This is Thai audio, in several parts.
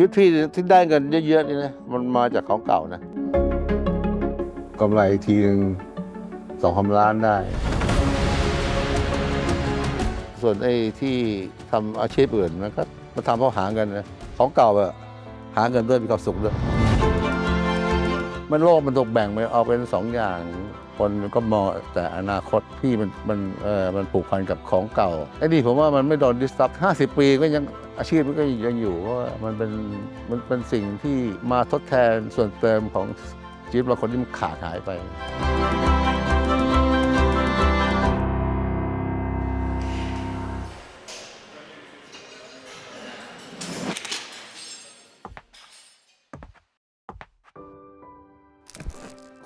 ชีวิตพี่ที่ได้เงินเยอะๆนี่นะมันมาจากของเก่านะกำไรทีหนึ่งสองพันล้านได้ ส่วนไอ้ที่ทำอาชีพอื่นมันก็มันทำเพราะหาเงินนะของเก่าอะหาเงินด้วยมีความสุขด้วยมันโลกมันถูกแบ่งไปออกเป็นสองอย่างคนก็มองแต่อนาคตพี่มันมันเออมันผูกพันกับของเก่าไอ้นี่ผมว่ามันไม่โดนดิสตับห้าสิบปีก็ยัง อาชีพมันก็ยังอยู่เพราะว่ามันเป็นมันเป็นสิ่งที่มาทดแทนส่วนเติมของชีวิตเราคนที่มันขาดหายไป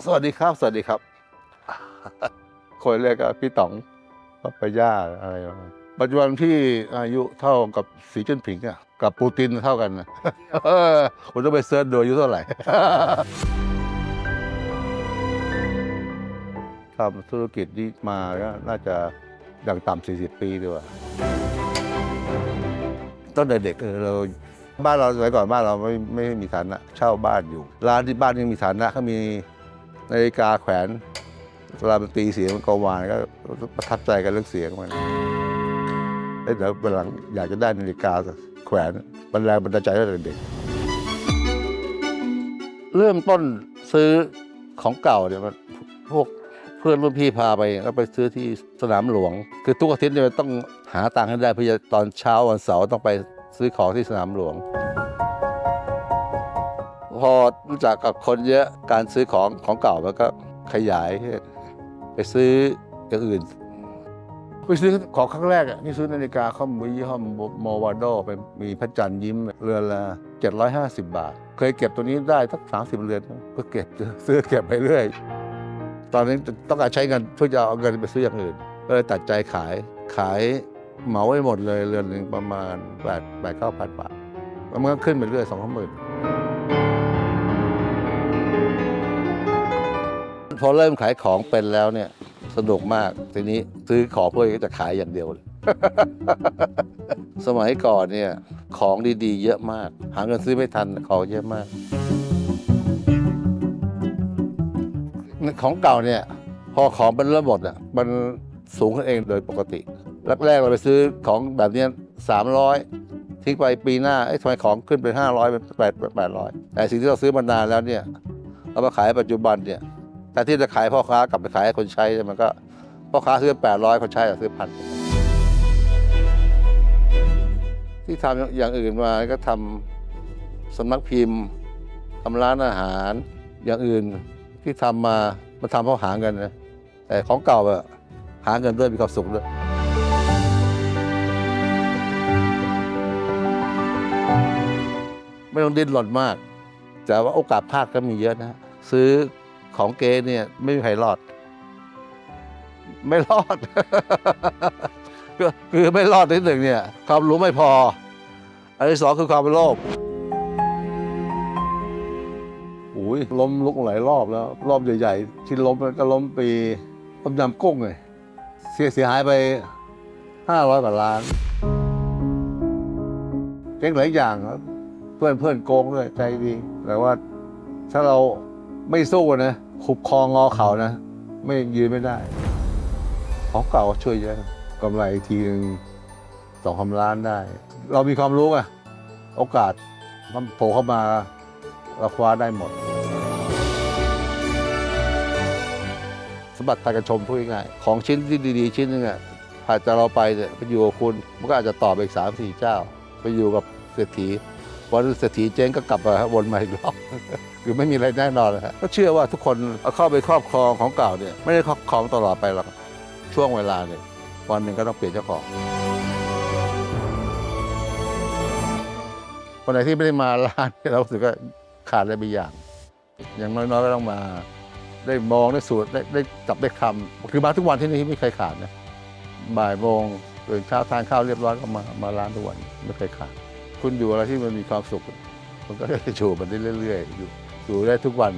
สวัสดีครับ สวัสดีครับ คนเรียกก็พี่ต๋องปัปย่าอะไรประมาณ ปัจจุบันพี่อายุเท่ากับสีจิ้นผิงอะกับปูตินเท่ากันนะเออผมต้องไปเสิร์ชดูอายุเท่าไหร่ทำธุรกิจนี้มาก็น่าจะอย่างต่ำ40 ปีดีกว่าตั้งแต่เด็กเออเราบ้านเราสมัยก่อนบ้านเราไม่ไม่มีฐานะเช่าบ้านอยู่ ร้านที่บ้านยังมีฐานะเขามีนาฬิกาแขวนเวลามันตีเสียงมันกวานก็ประทับใจกันเรื่องเสียงมัน เอ้ยเดี๋ยววันหลังอยากจะได้นาฬิกาแขวนบรรแรงบรรดาลใจตั้งแต่เด็ก เริ่มต้นซื้อของเก่าเนี่ยมันพวกเพื่อนรุ่นพี่พาไปก็ไปซื้อที่สนามหลวง คือทุกอาทิตย์เนี่ยต้องหาตังค์ให้ได้เพื่อจะตอนเช้าวันเสาร์ต้องไปซื้อของที่สนามหลวง พอรู้จักกับคนเยอะการซื้อของของเก่ามันก็ขยาย ไปซื้ออย่างอื่น ไปซื้อของครั้งแรกอะนี่ซื้อนาฬิกาข้อมือยี่ห้อโมวาโดไปมีพระจันทร์ยิ้มเรือนละ750 บาท เคยเก็บตัวนี้ได้สัก30 เรือนก็เก็บซื้อเก็บไปเรื่อย ตอนนี้ต้องการใช้เงินเพื่อจะเอาเงินไปซื้ออย่างอื่น ก็เลยตัดใจขายขายเหมาไว้หมดเลยเรือนหนึ่งประมาณแปดแปดเก้าพันบาทแล้วมันก็ขึ้นไปเรื่อยสองสามหมื่นพอเริ่มขายของเป็นแล้วเนี่ย สนุกมาก ทีนี้ซื้อขอเพื่อจะขายอย่างเดียวเลยสมัยก่อนเนี่ยของดีๆ เยอะมาก หาเงินซื้อไม่ทันของเยอะมาก ของเก่าเนี่ย พอของมันเริ่มหมดอะมันสูงขึ้นเองโดยปกติแรกๆเราไปซื้อของแบบนี้สามร้อยทิ้งไปปีหน้าเอ้ทำไมของขึ้นเป็นห้าร้อยเป็นแปดแปดร้อยแต่สิ่งที่เราซื้อมานานแล้วเนี่ยเอามาขายปัจจุบันเนี่ย แต่ที่จะขายพ่อค้ากลับไปขายให้คนใช้มันก็พ่อค้าซื้อแปดร้อยคนใช้ซื้อพันที่ทำอย่างอื่นมาก็ทำสำนักพิมพ์ทำร้านอาหาร อย่างอื่นที่ทำมามันทำเพราะหาเงินนะแต่ของเก่าอะหาเงินด้วยมีความสุขด้วยไม่ต้องดิ้นรนมาก แต่ว่าโอกาสพลาดก็มีเยอะนะ ซื้อ ของเกเนี่ยไม่มีใครรอด ไม่รอดคือคือไม่รอดที่หนึ่งเนี่ย ความรู้ไม่พอ อันที่สองคือความโลภอุ้ยล้มลุกหลายรอบแล้ว รอบใหญ่ๆ ที่ล้มก็ล้มปีต้มยำกุ้งเลยเสียเสียหายไปห้าร้อยกว่าล้านเจ๊งหลายอย่างครับเพื่อนเพื่อนโกงด้วยใจดี แต่ว่าถ้าเราไม่สู้นะ ขุบคองอเขานะ ไม่ยืนไม่ได้ ของเก่าช่วยเยอะกำไรทีหนึ่งสองพันล้านได้ เรามีความรู้อะโอกาสมันโผล่เข้ามาเราคว้าได้หมดสมบัติพากันชมพูดง่ายของชิ้นที่ดีๆ ชิ้นหนึงอะผ่านจากเราไปเนี่ยไปอยู่กับคุณ มันก็อาจจะต่อไปอีกสามสี่เจ้า ไปอยู่กับเศรษฐี วันเศรษฐีเจ๊งก็กลับมาวนมาอีกรอบคือไม่มีอะไรแน่นอนนะฮะก็เชื่อว่าทุกคนเอาเข้าไปครอบครองของเก่าเนี่ยไม่ได้ครอบครองตลอดไปหรอกช่วงเวลาเนี่ยวันหนึ่งก็ต้องเปลี่ยนเจ้าของวันไหนที่ไม่ได้มาร้านเราสึกว่าขาดอะไรบางอย่าง อย่างน้อยๆก็ต้องมา ได้มองได้สูตรได้ได้จับได้คำคือมาทุกวันที่นี่ไม่เคยขาดนะบ่ายโมงตื่นเช้าทานข้าวเรียบร้อยก็มามาร้านทุกวันไม่เคยขาด คุณอยู่อะไรที่มันมีความสุข มันก็จะอยู่มันได้เรื่อยๆ อยู่อยู่ได้ทุกวัน